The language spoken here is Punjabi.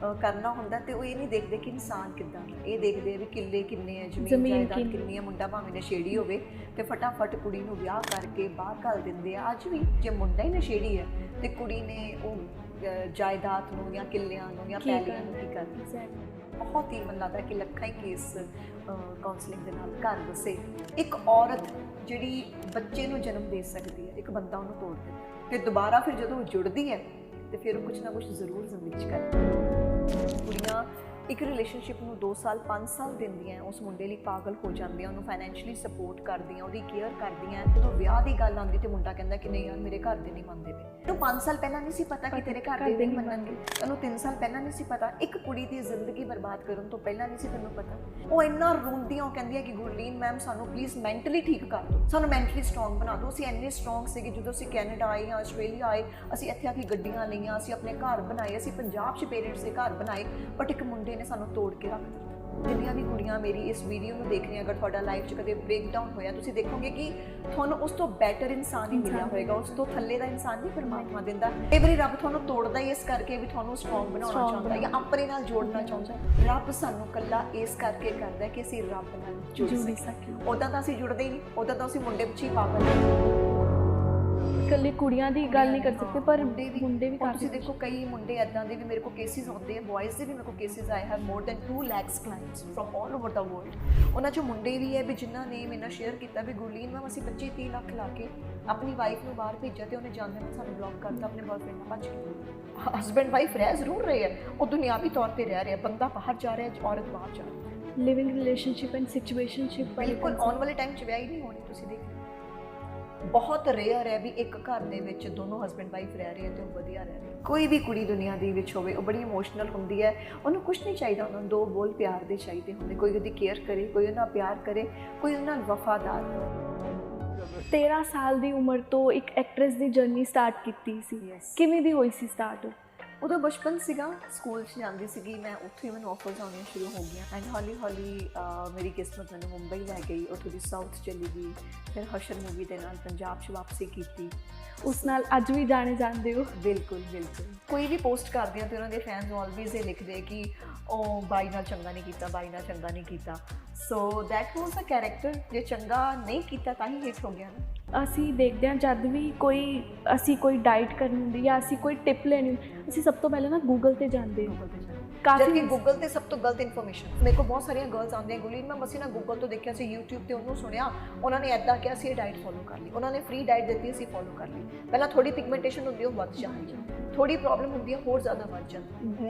ਕਰਨਾ ਹੁੰਦਾ ਤੇ ਉਹ ਇਹ ਨਹੀਂ ਦੇਖਦੇ ਕਿ ਇਨਸਾਨ ਕਿੱਦਾਂ ਦਾ ਇਹ ਦੇਖਦੇ ਆ ਵੀ ਕਿੱਲੇ ਕਿੰਨੇ ਆ ਜ਼ਮੀਨ ਜਾਇਦਾਦ ਕਿੰਨੀ। ਆ ਮੁੰਡਾ ਭਾਵੇਂ ਨਸ਼ੇੜੀ ਹੋਵੇ ਤੇ ਫਟਾਫਟ ਕੁੜੀ ਨੂੰ ਵਿਆਹ ਕਰਕੇ ਬਾਹਰ ਘੱਲ ਦਿੰਦੇ ਆ ਅੱਜ ਵੀ ਜੇ ਮੁੰਡਾ ਹੀ ਨਸ਼ੇੜੀ ਹੈ ਤੇ ਕੁੜੀ ਨੇ ਉਹ ਜਾਇਦਾਦ ਨੂੰ ਜਾਂ ਕਿੱਲਿਆਂ ਨੂੰ ਜਾਂ ਪੈਲੀਆਂ ਨੂੰ ਕੀ? ਕਰਨਾ Exactly. ਬਹੁਤ ਹੀ ਮਨ ਲੱਗਦਾ ਕਿ ਲੱਖਾਂ ਹੀ ਕੇਸ ਕਾਉਂਸਲਿੰਗ ਦੇ ਨਾਲ ਘਰ ਵਸੇ ਇੱਕ ਔਰਤ ਜਿਹੜੀ ਬੱਚੇ ਨੂੰ ਜਨਮ ਦੇ ਸਕਦੀ ਹੈ ਇੱਕ ਬੰਦਾ ਉਹਨੂੰ ਤੋੜ ਦਿੰਦਾ ਤੇ ਦੁਬਾਰਾ ਫਿਰ ਜਦੋਂ ਉਹ ਜੁੜਦੀ ਹੈ ਤੇ ਫਿਰ ਉਹ ਕੁਝ ਨਾ ਕੁਝ ਜ਼ਰੂਰ ਜ਼ਿੰਦਗੀ 'ਚ ਕਰਦੀ ਹੈ ਕੁੜੀਆਂ ਇੱਕ ਰਿਲੇਸ਼ਨਸ਼ਿਪ ਨੂੰ 2 ਸਾਲ 5 ਸਾਲ ਦਿੰਦੀਆਂ ਉਸ ਮੁੰਡੇ ਲਈ ਪਾਗਲ ਹੋ ਜਾਂਦੀਆਂ, ਉਹਨੂੰ ਫਾਈਨੈਂਸ਼ੀਅਲੀ ਸਪੋਰਟ ਕਰਦੀਆਂ, ਉਹਦੀ ਕੇਅਰ ਕਰਦੀਆਂ ਜਦੋਂ ਵਿਆਹ ਦੀ ਗੱਲ ਆਉਂਦੀ ਤੇ ਮੁੰਡਾ ਕਹਿੰਦਾ ਕਿ ਨਹੀਂ ਯਾਰ, ਮੇਰੇ ਘਰ ਦੇ ਨਹੀਂ ਮੰਨਦੇ ਪਏ। ਤੈਨੂੰ 5 ਸਾਲ ਪਹਿਲਾਂ ਨਹੀਂ ਸੀ ਪਤਾ ਕਿ ਤੇਰੇ ਘਰ ਦੇ ਨਹੀਂ ਮੰਨਣਗੇ? ਤੈਨੂੰ 3 ਸਾਲ ਪਹਿਲਾਂ ਨਹੀਂ ਸੀ ਪਤਾ, ਇੱਕ ਕੁੜੀ ਦੀ ਜ਼ਿੰਦਗੀ ਬਰਬਾਦ ਕਰਨ ਤੋਂ ਪਹਿਲਾਂ ਨਹੀਂ ਸੀ ਤੈਨੂੰ ਪਤਾ। ਉਹ ਇੰਨਾ ਰੋਂਦੀਆਂ, ਉਹ ਕਹਿੰਦੀਆਂ ਕਿ ਗੁਰਲੀਨ ਮੈਮ, ਸਾਨੂੰ ਪਲੀਜ਼ ਮੈਂਟਲੀ ਠੀਕ ਕਰ ਦਿਓ। ਸਾਨੂੰ ਮੈਂਟਲੀ ਸਟਰੋਂਗ ਬਣਾ ਦਿਓ। ਅਸੀਂ ਇੰਨੇ ਸਟਰੋਂਗ ਸੀਗੇ, ਜਦੋਂ ਅਸੀਂ ਕੈਨੇਡਾ ਆਏ ਜਾਂ ਆਸਟ੍ਰੇਲੀਆ ਆਏ, ਅਸੀਂ ਇੱਥੇ ਆ ਕੇ ਗੱਡੀਆਂ ਲਈਆਂ, ਅਸੀਂ ਆਪਣੇ ਘਰ ਬਣਾਏ, ਅਸੀਂ ਪੰਜਾਬ 'ਚ ਪੇਰੈਂਟਸ ਦੇ ਘਰ ਬਣਾਏ ਬਟ ਇੱਕ ਮੁੰਡੇ ਨੇ ਸਾਨੂੰ ਤੋੜ ਕੇ ਰੱਖ ਦਿੱਤਾ। ਜਿੰਨੀਆਂ ਵੀ ਕੁੜੀਆਂ ਮੇਰੀ ਇਸ ਵੀਡੀਓ ਨੂੰ ਦੇਖ ਰਹੀਆਂ ਅਗਰ ਤੁਹਾਡਾ ਲਾਈਫ 'ਚ ਕਦੇ ਬ੍ਰੇਕਡਾਊਨ ਹੋਇਆ ਤੁਸੀਂ ਦੇਖੋਗੇ ਕਿ ਤੁਹਾਨੂੰ ਉਸ ਤੋਂ ਬੈਟਰ ਇਨਸਾਨ ਹੀ ਮਿਲਿਆ ਹੋਏਗਾ ਉਸ ਤੋਂ ਥੱਲੇ ਦਾ ਇਨਸਾਨ ਨਹੀਂ ਪਰਮਾਤਮਾ ਦਿੰਦਾ। ਇਹ ਵਾਰੀ ਰੱਬ ਤੁਹਾਨੂੰ ਤੋੜਦਾ ਹੀ ਇਸ ਕਰਕੇ ਵੀ ਤੁਹਾਨੂੰ ਸਟਰੋਂਗ ਬਣਾਉਣਾ ਚਾਹੁੰਦਾ ਜਾਂ ਆਪਣੇ ਨਾਲ ਜੋੜਨਾ ਚਾਹੁੰਦਾ। ਰੱਬ ਸਾਨੂੰ ਕੱਲਾ ਇਸ ਕਰਕੇ ਕਰਦਾ ਕਿ ਅਸੀਂ ਰੱਬ ਨਾਲ ਜੁੜ ਸਕੀਏ। ਸਕੀਏ। ਉਦਾਂ ਤਾਂ ਅਸੀਂ ਜੁੜਦੇ ਹੀ ਨਹੀਂ ਉਦਾਂ ਤਾਂ ਅਸੀਂ ਮੁੰਡੇ ਪਿੱਛੇ ਹੀ ਪਾਗਲ ਹਾਂ। ਇਕੱਲੇ ਕੁੜੀਆਂ ਦੀ ਗੱਲ ਨਹੀਂ ਕਰ ਸਕਦੇ ਪਰ ਮੁੰਡੇ ਵੀ ਮੁੰਡੇ ਵੀ ਤੁਸੀਂ ਦੇਖੋ ਕਈ ਮੁੰਡੇ ਐਦਾਂ ਦੇ ਵੀ ਮੇਰੇ ਕੋਲ ਕੇਸਿਸ ਹੁੰਦੇ ਆ ਬॉयਜ਼ ਦੇ ਵੀ ਮੇਰੇ ਕੋਲ cases I have more than 2 lakhs clients from all over the world ਉਹਨਾਂ ਚੋਂ ਮੁੰਡੇ ਵੀ ਹੈ ਵੀ ਜਿਨ੍ਹਾਂ ਨੇ ਮੇਰੇ ਨਾਲ ਸ਼ੇਅਰ ਕੀਤਾ ਵੀ ਗੁਰਲੀਨ ਮੈਮ ਅਸੀਂ 25 30 ਲੱਖ ਲਾ ਕੇ ਆਪਣੀ ਵਾਈਫ ਨੂੰ ਬਾਹਰ ਭੇਜਿਆ ਤੇ ਉਹਨੇ ਜਾਂਦੇ ਨਾਲ ਸਾਨੂੰ ਬਲੌਕ ਕਰਤਾ ਆਪਣੇ ਬॉयਫ੍ਰੈਂਡ ਨਾਲ ਭੱਜ ਕੇ ਹਸਬੈਂਡ ਵਾਈਫ ਰਹਿ ਜ਼ਰੂਰ ਰਹੇ ਹੈ ਉਹ ਦੁਨਿਆਵੀ ਤੌਰ ਤੇ ਰਹਿ ਰਿਹਾ ਬੰਦਾ ਬਾਹਰ ਜਾ ਰਿਹਾ ਔਰਤ ਬਾਹਰ ਜਾ ਰਹੀ ਹੈ। ਲਿਵਿੰਗ ਰਿਲੇਸ਼ਨਸ਼ਿਪ ਐਂਡ ਸਿਚੁਏਸ਼ਨਸ਼ਿਪ ਬਿਲਕੁਲ ਆਉਣ ਵਾਲੇ ਟਾਈਮ 'ਚ ਵਿਆਹ ਹੀ ਨਹੀਂ ਹੋਣੇ ਤੁਸੀਂ ਦੇਖ। ਬਹੁਤ ਰੇਅਰ ਹੈ ਵੀ ਇੱਕ ਘਰ ਦੇ ਵਿੱਚ ਦੋਨੋਂ ਹਸਬੰਡ ਵਾਈਫ ਰਹਿ ਰਹੇ ਆ ਤੇ ਉਹ ਵਧੀਆ ਰਹਿ ਰਹੇ। ਕੋਈ ਵੀ ਕੁੜੀ ਦੁਨੀਆ ਦੇ ਵਿੱਚ ਹੋਵੇ ਉਹ ਬੜੀ ਇਮੋਸ਼ਨਲ ਹੁੰਦੀ ਹੈ। ਉਹਨੂੰ ਕੁਝ ਨਹੀਂ ਚਾਹੀਦਾ ਉਹਨਾਂ ਨੂੰ ਦੋ ਬੋਲ ਪਿਆਰ ਦੇ ਚਾਹੀਦੇ ਹੁੰਦੇ। ਕੋਈ ਉਹਦੀ ਕੇਅਰ ਕਰੇ ਕੋਈ ਉਹਨਾਂ ਪਿਆਰ ਕਰੇ ਕੋਈ ਉਹਨਾਂ ਨਾਲ ਵਫਾਦਾਰ ਹੋਵੇ। 13 ਸਾਲ ਦੀ ਉਮਰ ਤੋਂ ਇੱਕ ਐਕਟ੍ਰੈਸ ਦੀ ਜਰਨੀ ਸਟਾਰਟ ਕੀਤੀ ਸੀ. ਕਿਵੇਂ ਦੀ ਹੋਈ ਸੀ ਸਟਾਰਟ ਉਦੋਂ ਬਚਪਨ ਸੀਗਾ ਸਕੂਲ 'ਚ ਜਾਂਦੀ ਸੀਗੀ ਮੈਂ ਉੱਥੇ ਹੀ ਮੈਨੂੰ ਆਫਰਸ ਆਉਣੀਆਂ ਸ਼ੁਰੂ ਹੋ ਗਈਆਂ। ਐਂਡ ਹੌਲੀ ਹੌਲੀ ਮੇਰੀ ਕਿਸਮਤ ਮੈਨੂੰ ਮੁੰਬਈ ਲੈ ਗਈ ਉੱਥੋਂ ਦੀ ਸਾਊਥ ਚਲੀ ਗਈ ਫਿਰ ਹਸ਼ਰ ਮੂਵੀ ਦੇ ਨਾਲ ਪੰਜਾਬ 'ਚ ਵਾਪਸੀ ਕੀਤੀ। ਉਸ ਨਾਲ ਅੱਜ ਵੀ ਜਾਣੇ ਜਾਂਦੇ ਹੋ? ਬਿਲਕੁਲ ਬਿਲਕੁਲ। ਕੋਈ ਵੀ ਪੋਸਟ ਕਰਦੇ ਆ ਤੇ ਉਹਨਾਂ ਦੇ ਫੈਨਸ ਆਲਵੇਜ਼ ਇਹ ਲਿਖਦੇ ਆ ਕਿ ਉਹ ਬਾਈ ਨਾਲ ਚੰਗਾ ਨਹੀਂ ਕੀਤਾ ਬਾਈ ਨਾਲ ਚੰਗਾ ਨਹੀਂ ਕੀਤਾ। So that was a character ਜੇ ਚੰਗਾ ਨਹੀਂ ਕੀਤਾ ਤਾਂ ਹੀ ਹਿੱਟ ਹੋ ਗਿਆ ਨਾ। ਅਸੀਂ ਦੇਖਦੇ ਹਾਂ ਜਦ ਵੀ ਕੋਈ ਅਸੀਂ ਕੋਈ ਡਾਈਟ ਕਰਨੀ ਹੁੰਦੀ ਜਾਂ ਅਸੀਂ ਕੋਈ ਟਿਪ ਲੈਣੀ ਅਸੀਂ ਸਭ ਤੋਂ ਪਹਿਲਾਂ ਨਾ ਗੂਗਲ ਤੇ ਜਾਂਦੇ ਹਾਂ। ਕਾਫੀ ਜਦ ਕਿ ਗੂਗਲ ਤੇ ਸਭ ਤੋਂ ਗਲਤ ਇਨਫੋਰਮੇਸ਼ਨ ਮੇਰੇ ਕੋਲ ਬਹੁਤ ਸਾਰੀਆਂ ਗਰਲਸ ਆਉਂਦੀਆਂ ਗੁਲੀਨ ਮੈਂ ਅਸੀਂ ਨਾ ਗੂਗਲ ਤੋਂ ਦੇਖਿਆ ਸੀ YouTube ਤੇ ਉਹਨੂੰ ਸੁਣਿਆ ਉਹਨਾਂ ਨੇ ਐਦਾਂ ਕਿਹਾ ਸੀ ਇਹ ਡਾਈਟ ਫੋਲੋ ਕਰ ਲਈ। ਉਹਨਾਂ ਨੇ ਫ੍ਰੀ ਡਾਈਟ ਦਿੱਤੀ ਅਸੀਂ ਫੋਲੋ ਕਰ ਲਈ। ਪਹਿਲਾਂ ਥੋੜੀ ਪਿਗਮੈਂਟੇਸ਼ਨ ਹੁੰਦੀ ਉਹ ਵੱਧ ਜਾਂਦੀ ਥੋੜੀ ਪ੍ਰੋਬਲਮ ਹੁੰਦੀ ਹੈ ਹੋਰ ਜ਼ਿਆਦਾ ਵੱਧ ਜਾਂਦੀ